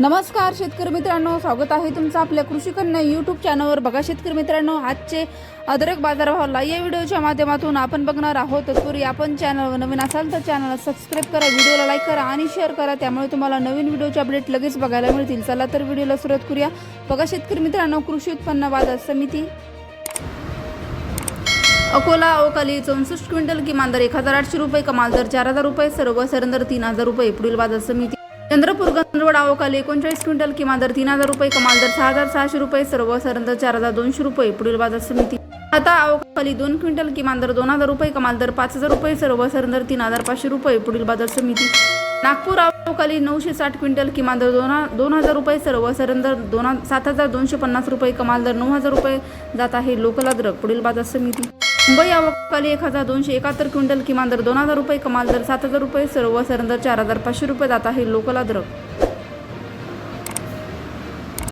नमस्कार शेतकरी मित्रांनो. स्वागत आहे तुमचं आपल्या कृषी कन्या यूट्यूब चॅनलवर बघा शेतकरी मित्रांनो आजचे अदरक बाजारभावाला या व्हिडिओच्या माध्यमातून आपण बघणार आहोत. तत्पूर्वी आपण चॅनलवर नवीन असाल तर चॅनलला सबस्क्राईब करा व्हिडिओला लाईक करा आणि शेअर करा. त्यामुळे तुम्हाला नवीन व्हिडिओचे अपडेट लगेच बघायला मिळतील. चला तर व्हिडिओला सुरुवात करूया. बघा शेतकरी मित्रांनो कृषी उत्पन्न बाजार समिती. अकोला अवकाली चौसष्ट क्विंटल किमान दर एक हजार आठशे रुपये कमाल दर चार हजार रुपये सर्व सरंदर तीन हजार रुपये. पुढील बाजार समिती चंद्रपूर गंधवड अवकाली एकोणचाळीस क्विंटल किमान दर तीन हजार रुपये कमाल दर सहा हजार सहाशे रुपये सर्व सरेंदर चार हजार दोनशे रुपये पुढील बाजार समिती. आता आवकाली दोन क्विंटल किमान दर दोन हजार रुपये कमाल दर पाच हजार रुपये सर्व सरंदर तीन हजार पाचशे रुपये पुढील बाजार समिती. नागपूर आवकाली नऊशे साठ क्विंटल किमान दर दोन दोन हजार रुपये सर्व सरंदर दोन सात हजार दोनशे पन्नास रुपये कमाल दर नऊ हजार रुपये जात आहे लोकल अद्रक पुढील बाजार समिती. मुंबई आवकाली एक हजार दोनशे एकाहत्तर क्विंटल किमान दर दोन हजार रुपये कमाल दर सात हजार रुपये सर्व सरंदर चार हजार पाचशे रुपये जात आहे लोकला दर